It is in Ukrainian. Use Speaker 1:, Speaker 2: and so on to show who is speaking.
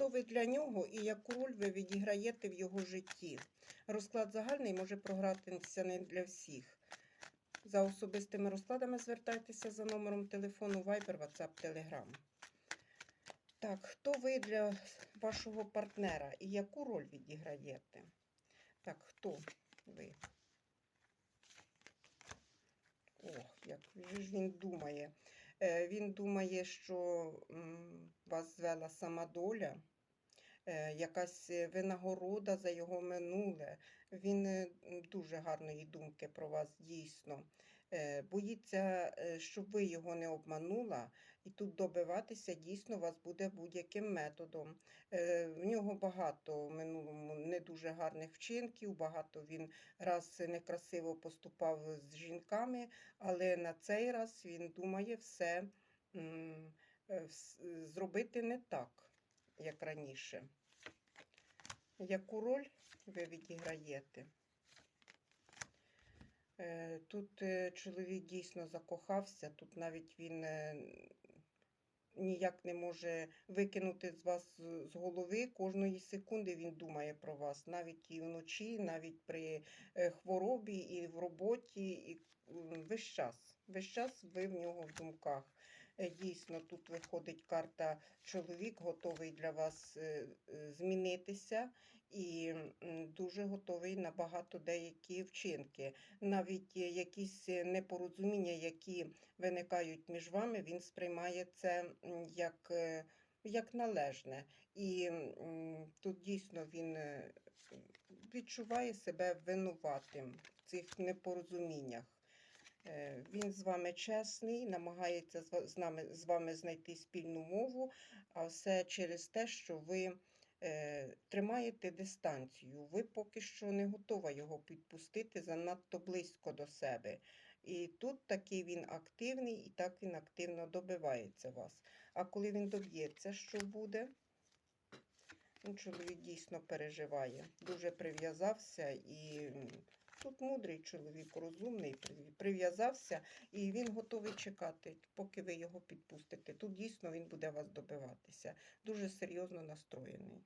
Speaker 1: хто ви для нього і яку роль ви відіграєте в його житті. Розклад загальний може програтися не для всіх. За особистими розкладами звертайтеся за номером телефону Viber, WhatsApp, Telegram. Так, хто ви для вашого партнера і яку роль відіграєте? Так, хто ви? Ох, як він думає. Е, Він думає, що вас звела сама доля, е, якась е, винагорода за його минуле. Він е, дуже гарної думки про вас дійсно. Боїться, щоб ви його не обманула, і тут добиватися дійсно вас буде будь-яким методом. В нього багато в минулому не дуже гарних вчинків, багато він раз некрасиво поступав з жінками, але на цей раз він думає все зробити не так, як раніше. Яку роль ви відіграєте? Е, Тут е, чоловік дійсно закохався, тут навіть він е, ніяк не може викинути з вас з голови. Кожної секунди він думає про вас, навіть і вночі, навіть при е, хворобі, і в роботі, і весь час. Весь час ви в нього в думках. Е, Дійсно, тут виходить карта чоловік, готовий для вас е, е, змінитися і дуже готовий на багато деякі вчинки. Навіть якісь непорозуміння, які виникають між вами, він сприймає це як, як належне. І тут дійсно він відчуває себе винуватим в цих непорозуміннях. Е, Він з вами чесний, намагається з нами з вами знайти спільну мову, а все через те, що ви е, тримаєте дистанцію. Ви поки що не готова його підпустити занадто близько до себе. І тут такий він активний, і так він активно добивається вас. А коли він доб'ється, що буде? Ну, чоловік дійсно переживає, дуже прив'язався і тут мудрий чоловік, розумний, прив'язався, і він готовий чекати, поки ви його підпустите. Тут дійсно він буде вас добиватися. Дуже серйозно настроєний.